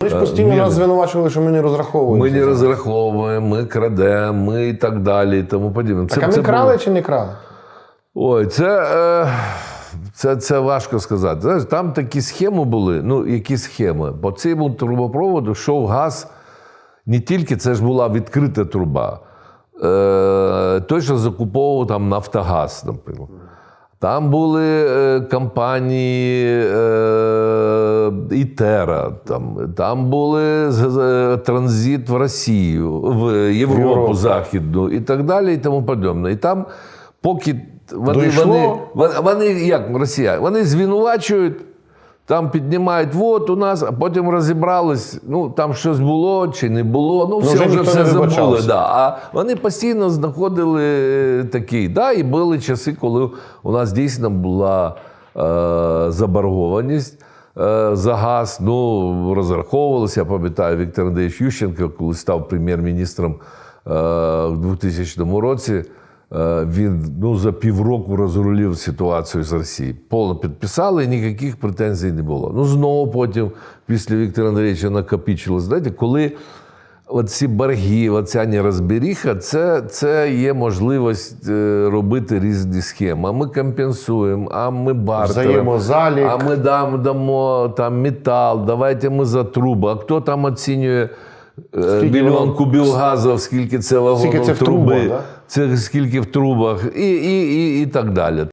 Вони ж постійно нас звинувачували, що ми не розраховуємо. Ми не розраховуємо, ми крадемо, ми і так далі, і тому подібне. Так, а ми крали було- чи не крали? Ой, це, е, це, це важко сказати. Знаєш, там такі схеми були. Ну, які схеми? По цьому трубопроводу йшов газ не тільки це ж була відкрита труба. Е, той, що закуповував там Нафтогаз, наприклад. Там були е, компанії е, Ітера, там, там були з- транзит в Росію, в Європу, Європу. Західну і так далі, і тому подібне. І там, поки вони, Дійшло. вони, вони, вони як росіяни, вони звинувачують, там піднімають, от у нас, а потім розібрались, ну там щось було чи не було. Ну, все вже вже все забули. Да. А вони постійно знаходили е, такий. Да, і були часи, коли у нас дійсно була е, заборгованість. Е, За газ, ну розраховувалися. Я пам'ятаю, Віктор Андрійович Ющенко, коли став прем'єр-міністром е, в 2000 році, е, він ну, за півроку розрулив ситуацію з Росією. Повно підписали, і ніяких претензій не було. Ну, знову потім, після Віктора Андрійовича, накопичилось. Знаєте, коли оці борги, оця нерозберіха, це, це є можливість е, робити різні схеми. А ми компенсуємо, а ми бартеримо, а ми дам, дамо там метал, давайте ми за труби. А хто там оцінює е, Скільки мільйон кубів газу, скільки це вагонів Скільки це в труби, трубах, да? це скільки в трубах, і, і, і, і так далі.